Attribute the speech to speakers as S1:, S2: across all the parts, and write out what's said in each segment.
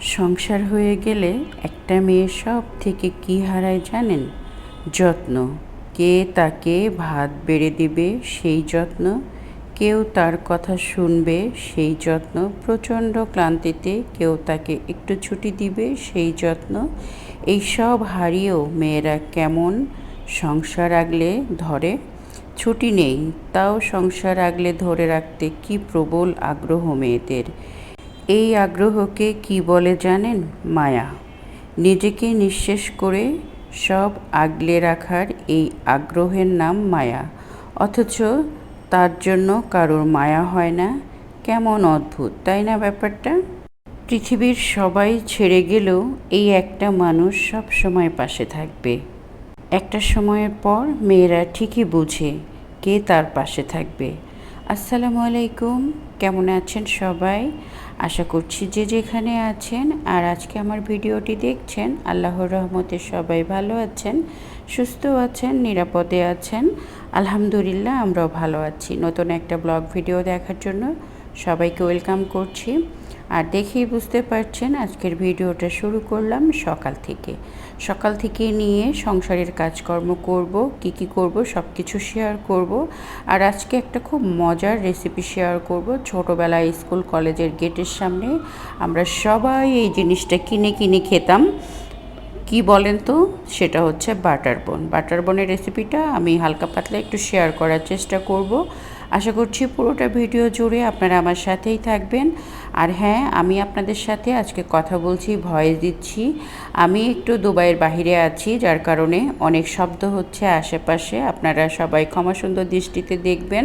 S1: সংসার হয়ে গেলে একটা মেয়ে সব থেকে কী হারায় জানেন? যত্ন। কে তাকে ভাত বেড়ে দিবে সেই যত্ন? কেউ তার কথা শুনবে সেই যত্ন? প্রচণ্ড ক্লান্তিতে কেউ তাকে একটু ছুটি দিবে সেই যত্ন? এই সব হারিয়েও মেয়েরা কেমন সংসার আগলে ধরে? ছুটি নেই, তাও সংসার আগলে ধরে রাখতে কি প্রবল আগ্রহ মেয়েদের। এই আগ্রহকে কি বলে জানেন মায়া? নিজেকে নিঃশেষ করে সব আগলে রাখার এই আগ্রহের নাম মায়া। অথচ তার জন্য কারোর মায়া হয় না। কেমন অদ্ভুত, তাই না ব্যাপারটা? পৃথিবীর সবাই ছেড়ে গেলেও এই একটা মানুষ সব সময় পাশে থাকবে। একটা সময়ের পর মেয়েরা ঠিকই বুঝে কে তার পাশে থাকবে। আসসালামু আলাইকুম, কেমন আছেন সবাই? আশা করছি যে যেখানে আছেন আর আজকে আমার ভিডিওটি দেখছেন, আল্লাহর রহমতে সবাই ভালো আছেন, সুস্থ আছেন, নিরাপদে আছেন। আলহামদুলিল্লাহ আমরাও ভালো আছি। নতুন একটা ব্লগ ভিডিও দেখার জন্য সবাইকে ওয়েলকাম করছি। আর দেখেই বুঝতে পারছেন আজকের ভিডিওটা শুরু করলাম সকাল থেকে। সকাল থেকে নিয়ে সংসারের কাজকর্ম করব, কি কি করব সব কিছু শেয়ার করব। আর আজকে একটা খুব মজার রেসিপি শেয়ার করব। ছোটোবেলায় স্কুল কলেজের গেটের সামনে আমরা সবাই এই জিনিসটা কিনে কিনে খেতাম। কি বলেন তো? সেটা হচ্ছে বাটার বন। বাটার বনের রেসিপিটা আমি হালকা পাতলা একটু শেয়ার করার চেষ্টা করব। আশা করছি পুরোটা ভিডিও জুড়ে আপনারা আমার সাথেই থাকবেন। আর হ্যাঁ আমি আপনাদের সাথে আজকে কথা বলছি, ভয়েস দিচ্ছি। আমি একটু দুবাইয়ের বাহিরে আছি, যার কারণে অনেক শব্দ হচ্ছে আশেপাশে। আপনারা সবাই ক্ষমা সুন্দর দৃষ্টিতে দেখবেন,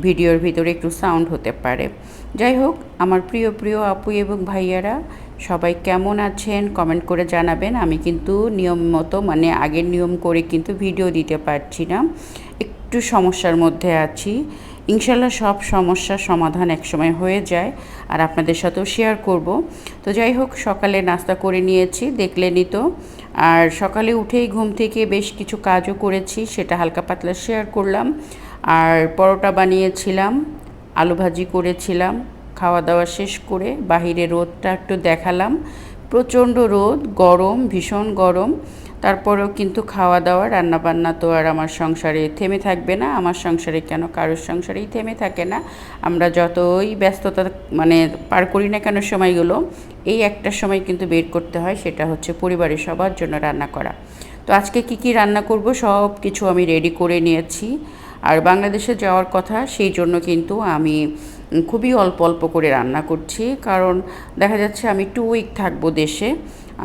S1: ভিডিওর ভিতরে একটু সাউন্ড হতে পারে। যাই হোক, আমার প্রিয় প্রিয় আপু এবং ভাইয়ারা, সবাই কেমন আছেন? কমেন্ট করে জানাবেন। আমি কিন্তু নিয়ম মতো মানে আগের নিয়ম করে কিন্তু ভিডিও দিতে পারছি না। একটু সমস্যার মধ্যে আছি। ইনশাল্লাহ সব সমস্যার সমাধান একসময় হয়ে যায় আর আপনাদের সাথেও শেয়ার করব। তো যাই হোক, সকালে নাস্তা করে নিয়েছি দেখলেনই তো। আর সকালে উঠেই ঘুম থেকে বেশ কিছু কাজও করেছি, সেটা হালকা পাতলা শেয়ার করলাম। আর পরোটা বানিয়েছিলাম, আলু ভাজি করেছিলাম, খাওয়া দাওয়া শেষ করে বাহিরে রোদটা একটু দেখালাম। প্রচণ্ড রোদ, গরম, ভীষণ গরম। তারপরেও কিন্তু খাওয়া দাওয়া রান্নাবান্না তো আর আমার সংসারে থেমে থাকবে না। আমার সংসারে কেন? কারোর সংসারেই থেমে থাকে না। আমরা যতই ব্যস্ততা মানে পার করি না কেন সময়গুলো, এই একটা সময় কিন্তু বের করতে হয়, সেটা হচ্ছে পরিবারের সবার জন্য রান্না করা। তো আজকে কি কি রান্না করব সব কিছু আমি রেডি করে নিয়েছি। আর বাংলাদেশে যাওয়ার কথা, সেই জন্য কিন্তু আমি খুবই অল্প অল্প করে রান্না করছি। কারণ দেখা যাচ্ছে আমি টু উইক থাকব দেশে,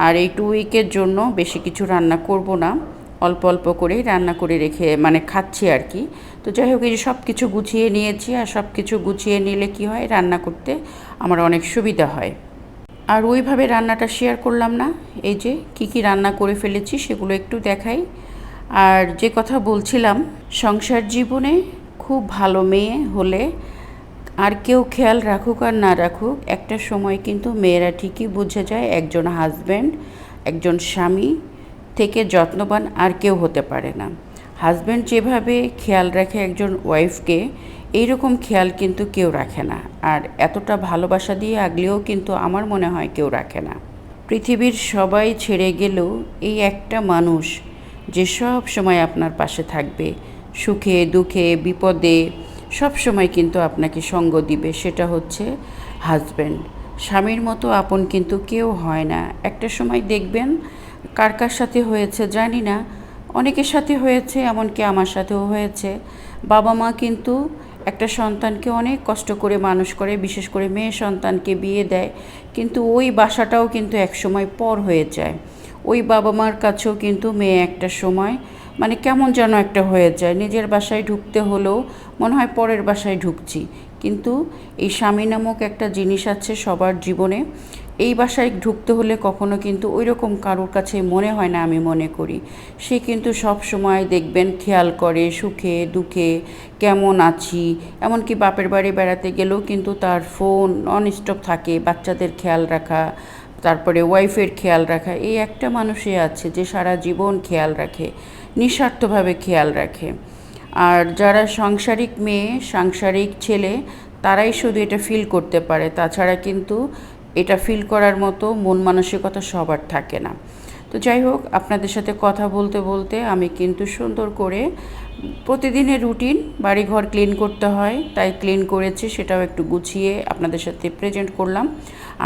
S1: আর এই টু উইকের জন্য বেশি কিছু রান্না করব না। অল্প অল্প করেই রান্না করে রেখে মানে খাচ্ছি আর কি। তো যাই হোক, এই যে সব কিছু গুছিয়ে নিয়েছি, আর সব কিছু গুছিয়ে নিলে কি হয়, রান্না করতে আমার অনেক সুবিধা হয়। আর ওইভাবে রান্নাটা শেয়ার করলাম না। এই যে কি কি রান্না করে ফেলেছি, সেগুলো একটু দেখাই। আর যে কথা বলছিলাম, সংসার জীবনে খুব ভালো মেয়ে হলে আর কেউ খেয়াল রাখুক আর না রাখুক, একটা সময় কিন্তু মেয়েরা ঠিকই বুঝে যায় একজন হাজব্যান্ড একজন স্বামী থেকে যত্নবান আর কেউ হতে পারে না। হাজব্যান্ড যেভাবে খেয়াল রাখে একজন ওয়াইফকে এইরকম খেয়াল কিন্তু কেউ রাখে না। আর এতটা ভালোবাসা দিয়ে আগলেও কিন্তু আমার মনে হয় কেউ রাখে না। পৃথিবীর সবাই ছেড়ে গেলেও এই একটা মানুষ যে সব সময় আপনার পাশে থাকবে, সুখে, দুঃখে, বিপদে, সব সময় কিন্তু আপনাকে সঙ্গ দিবে, সেটা হচ্ছে হাজব্যান্ড স্বামীর মতো আপন কিন্তু কেউ হয় না। একটা সময় দেখবেন কার কার সাথে হয়েছে জানি না। অনেকের সাথে হয়েছে, এমনকি আমার সাথেও হয়েছে। বাবা মা কিন্তু একটা সন্তানকে অনেক কষ্ট করে মানুষ করে, বিশেষ করে মেয়ে সন্তানকে বিয়ে দেয়, কিন্তু ওই বাসাটাও কিন্তু এক সময় পর হয়ে যায়। ওই বাবা মার কাছেও কিন্তু মেয়ে একটা সময় মানে কেমন যেন একটা হয়ে যায়। নিজের বাসায় ঢুকতে হলেও মনে হয় পরের বাসায় ঢুকছি। কিন্তু এই স্বামী নামক একটা জিনিস আছে সবার জীবনে, এই বাসায় ঢুকতে হলে কখনো কিন্তু ওই রকম কারোর কাছে মনে হয় না আমি মনে করি। সে কিন্তু সব সময় দেখবেন খেয়াল করে সুখে, দুঃখে, কেমন আছি? এমনকি বাপের বাড়ি বেড়াতে গেলেও কিন্তু তার ফোন নন স্টপ থাকে, বাচ্চাদের খেয়াল রাখা তারপরে ওয়াইফের খেয়াল রাখা, এই একটা মানুষই আছে যে সারা জীবন খেয়াল রাখে, নিঃস্বার্থভাবে খেয়াল রাখে। আর যারা সাংসারিক মেয়ে, সাংসারিক ছেলে, তারাই শুধু এটা ফিল করতে পারে। তাছাড়া কিন্তু এটা ফিল করার মতো মন মানসিকতা সবার থাকে না। তো যাই হোক, আপনাদের সাথে কথা বলতে বলতে আমি কিন্তু সুন্দর করে প্রতিদিনের রুটিন বাড়িঘর ক্লিন করতে হয় তাই ক্লিন করেছি সেটাও একটু গুছিয়ে আপনাদের সাথে প্রেজেন্ট করলাম।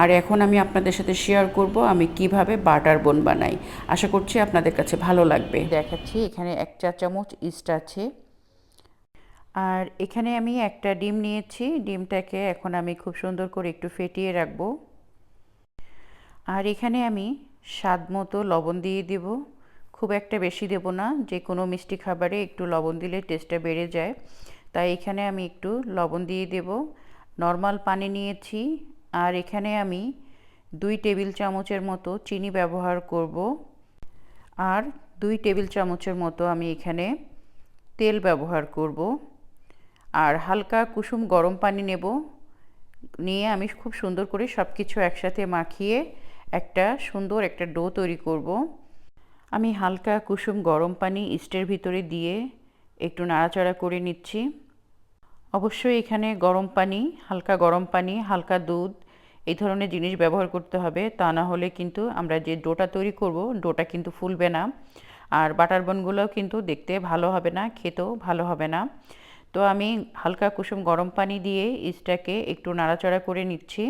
S1: আর এখন আমি আপনাদের সাথে শেয়ার করব আমি কীভাবে বাটার বোন বানাই। আশা করছি আপনাদের কাছে ভালো লাগবে। দেখাচ্ছি এখানে এক চা চামচ ইস্ট আছে। আর এখানে আমি একটা ডিম নিয়েছি ডিমটাকে এখন আমি খুব সুন্দর করে একটু ফেটিয়ে রাখব। আর এখানে আমি স্বাদ মতো লবণ দিয়ে দেব। খুব একটা বেশি দেব না, যে কোনো মিষ্টি খাবারে একটু লবণ দিলে টেস্টটা বেড়ে যায়। তাই এখানে আমি একটু লবণ দিয়ে দেব। নর্মাল পানি নিয়েছি আর এখানে আমি দুই টেবিল চামচের মতো চিনি ব্যবহার করব। আর দুই টেবিল চামচের মতো আমি এখানে তেল ব্যবহার করব। আর হালকা কুসুম গরম পানি নেব। নিয়ে আমি খুব সুন্দর করে সব কিছু একসাথে মাখিয়ে একটা সুন্দর একটা ডো তৈরি করব। আমি হালকা কুসুম গরম পানি ইস্টের ভিতরে দিয়ে একটু নাড়াচাড়া করে নিচ্ছি। অবশ্যই এখানে গরম পানি, হালকা গরম পানি, হালকা দুধ, এই ধরনের জিনিস ব্যবহার করতে হবে। তা না হলে কিন্তু আমরা যে ডোটা তৈরি করব, ডোটা কিন্তু ফুলবে না। আর বাটার বনগুলোও কিন্তু দেখতে ভালো হবে না, খেতেও ভালো হবে না। তো আমি হালকা কুসুম গরম পানি দিয়ে ইস্টটাকে একটু নাড়াচাড়া করে নিচ্ছি।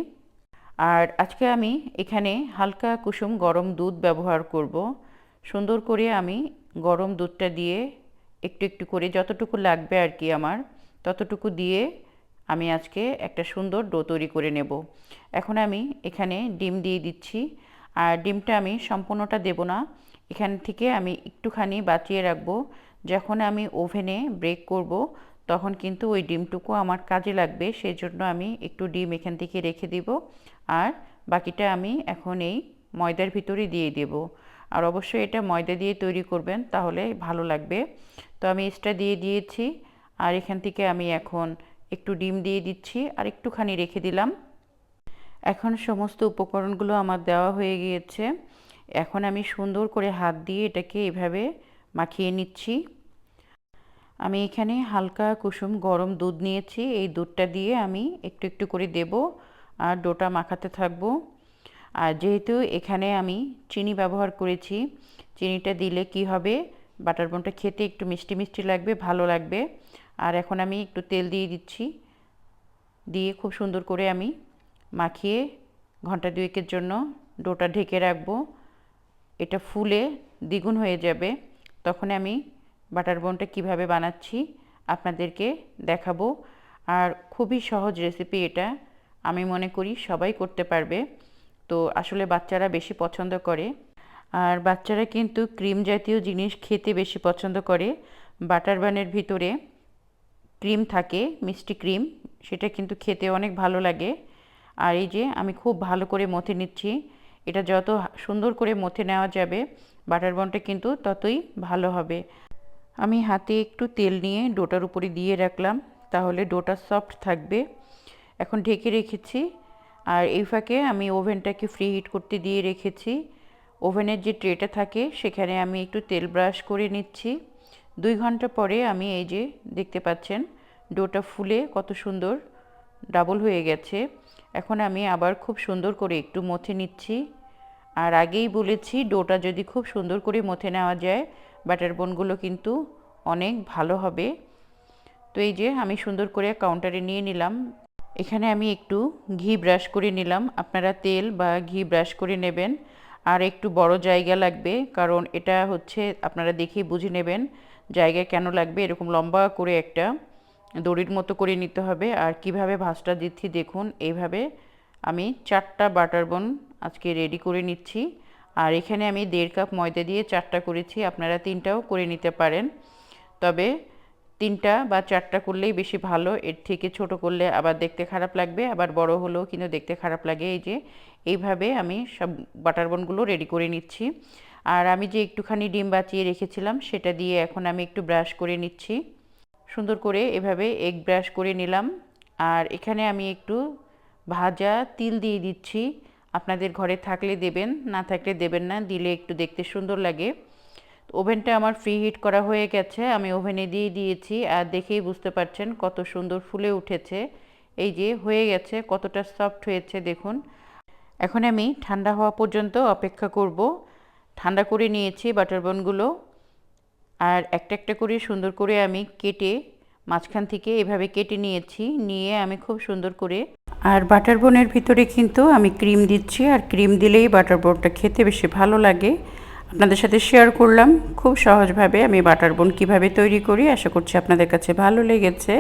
S1: আর আজকে আমি এখানে হালকা কুসুম গরম দুধ ব্যবহার করব। সুন্দর করে আমি গরম দুধটা দিয়ে একটু একটু করে যতটুকু লাগবে আর কি আমার, ততটুকু দিয়ে আমি আজকে একটা সুন্দর ডো তৈরি করে নেব। এখন আমি এখানে ডিম দিয়ে দিচ্ছি। আর ডিমটা আমি সম্পূর্ণটা দেব না। এখান থেকে আমি একটুখানি বাঁচিয়ে রাখব। যখন আমি ওভেনে ব্রেক করব, তখন কিন্তু ওই ডিমটুকু আমার কাজে লাগবে। সেই জন্য আমি একটু ডিম এখান থেকে রেখে দিব। আর বাকিটা আমি এখন এই ময়দার ভিতরে দিয়ে দেব। আর অবশ্যই এটা ময়দা দিয়ে তৈরি করবেন, তাহলে ভালো লাগবে। তো আমি এক্সট্রা দিয়ে দিয়েছি, আর এখান থেকে আমি এখন একটু ডিম দিয়ে দিচ্ছি, আর একটুখানি রেখে দিলাম। এখন সমস্ত উপকরণগুলো আমার দেওয়া হয়ে গিয়েছে। এখন আমি সুন্দর করে হাত দিয়ে এটাকে এভাবে মাখিয়ে নিচ্ছি। আমি এখানে হালকা কুসুম গরম দুধ নিয়েছি, এই দুধটা দিয়ে আমি একটু একটু করে দেব, আর ডোটা মাখাতে থাকব। আর যেহেতু এখানে আমি চিনি ব্যবহার করেছি, চিনিটা দিলে কি হবে? বাটার বনটা খেতে একটু মিষ্টি মিষ্টি লাগবে, ভালো লাগবে। আর এখন আমি একটু তেল দিয়ে দিচ্ছি। দিয়ে খুব সুন্দর করে আমি মাখিয়ে ঘণ্টা দুয়েকের জন্য ডোটা ঢেকে রাখব। এটা ফুলে দ্বিগুণ হয়ে যাবে। তখন আমি বাটার বোনটা কীভাবে বানাচ্ছি আপনাদেরকে দেখাবো। আর খুবই সহজ রেসিপি এটা। আমি মনে করি সবাই করতে পারবে। তো আসলে বাচ্চারা বেশি পছন্দ করে। আর বাচ্চারা কিন্তু ক্রিম জাতীয় জিনিস খেতে বেশি পছন্দ করে। বাটার বানের ভিতরে ক্রিম থাকে, মিষ্টি ক্রিম, সেটা কিন্তু খেতে অনেক ভালো লাগে। আর এই যে আমি খুব ভালো করে মথে নিচ্ছি, এটা যত সুন্দর করে মথে নেওয়া যাবে, বাটার বনটা কিন্তু ততই ভালো হবে। আমি হাতে একটু তেল নিয়ে ডোটার উপরে দিয়ে রাখলাম, তাহলে ডোটা সফট থাকবে। এখন ঢেকে রেখেছি আর এই ফাঁকে আমি ওভেনটাকে ফ্রি হিট করতে দিয়ে রেখেছি। ওভেনের যে ট্রেটা থাকে, সেখানে আমি একটু তেল ব্রাশ করে নিচ্ছি। দুই ঘণ্টা পরে আমি এই যে দেখতে পাচ্ছেন, ডোটা ফুলে কত সুন্দর ডাবল হয়ে গেছে। এখন আমি আবার খুব সুন্দর করে একটু মথে নিচ্ছি। আর আগেই বলেছি, ডোটা যদি খুব সুন্দর করে মথে নেওয়া যায় বাটার বোনগুলো কিন্তু অনেক ভালো হবে। তো এই যে আমি সুন্দর করে কাউন্টারে নিয়ে নিলাম। এখানে আমি একটু ঘি ব্রাশ করে নিলাম। আপনারা তেল বা ঘি ব্রাশ করে নেবেন। আর একটু বড় জায়গা লাগবে, কারণ এটা হচ্ছে আপনারা দেখেই বুঝে নেবেন জায়গা কেন লাগবে। এরকম লম্বা করে একটা দড়ির মতো করে নিতে হবে। আর কীভাবে ভাজটা দিচ্ছি দেখুন, এইভাবে আমি চারটা বাটার বন আজকে রেডি করে নিচ্ছি। আর এখানে আমি দেড় কাপ ময়দা দিয়ে চারটা করেছি, আপনারা তিনটাও করে নিতে পারেন। তবে তিনটা বা চারটা করলেই বেশি ভালো। এর থেকে ছোট করলে আবার দেখতে খারাপ লাগবে, আবার বড় হলেও কিন্তু দেখতে খারাপ লাগে। এই যে, এইভাবে আমি সব বাটার বনগুলো রেডি করে নিচ্ছি। আর আমি যে একটুখানি ডিম বাঁচিয়ে রেখেছিলাম, সেটা দিয়ে এখন আমি একটু ব্রাশ করে নিচ্ছি। সুন্দর করে এভাবে এগ ব্রাশ করে নিলাম। আর এখানে আমি একটু ভাজা তিল দিয়ে দিচ্ছি। আপনাদের ঘরে থাকলে দেবেন, না থাকলে দেবেন না। দিলে একটু দেখতে সুন্দর লাগে। ওভেনটা আমার ফ্রি হিট করা হয়ে গেছে, আমি ওভেনে দিয়ে দিয়েছি, আর দেখেই বুঝতে পারছেন কত সুন্দর ফুলে উঠেছে। এই যে, হয়ে গেছে, কতটা সফট হয়েছে, দেখুন। এখন আমি ঠান্ডা হওয়া পর্যন্ত অপেক্ষা করব। ঠান্ডা করে নিয়েছি বাটার বনগুলো, আর একটা একটা করে সুন্দর করে আমি কেটে মাঝখান থেকে এভাবে কেটে নিয়েছি, নিয়ে আমি খুব সুন্দর করে। আর বাটার বোনের ভিতরে কিন্তু আমি ক্রিম দিচ্ছি, আর ক্রিম দিলেই বাটার বোনটা খেতে বেশি ভালো লাগে। আপনাদের সাথে শেয়ার করলাম। খুব সহজভাবে আমি বাটার বোন কীভাবে তৈরি করি, আশা করছি আপনাদের কাছে ভালো লেগেছে।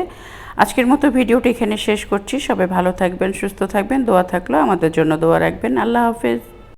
S1: আজকের মতো ভিডিওটি এখানে শেষ করছি। সবাই ভালো থাকবেন, সুস্থ থাকবেন, দোয়া থাকলেও আমাদের জন্য দোয়া রাখবেন। আল্লাহ হাফেজ।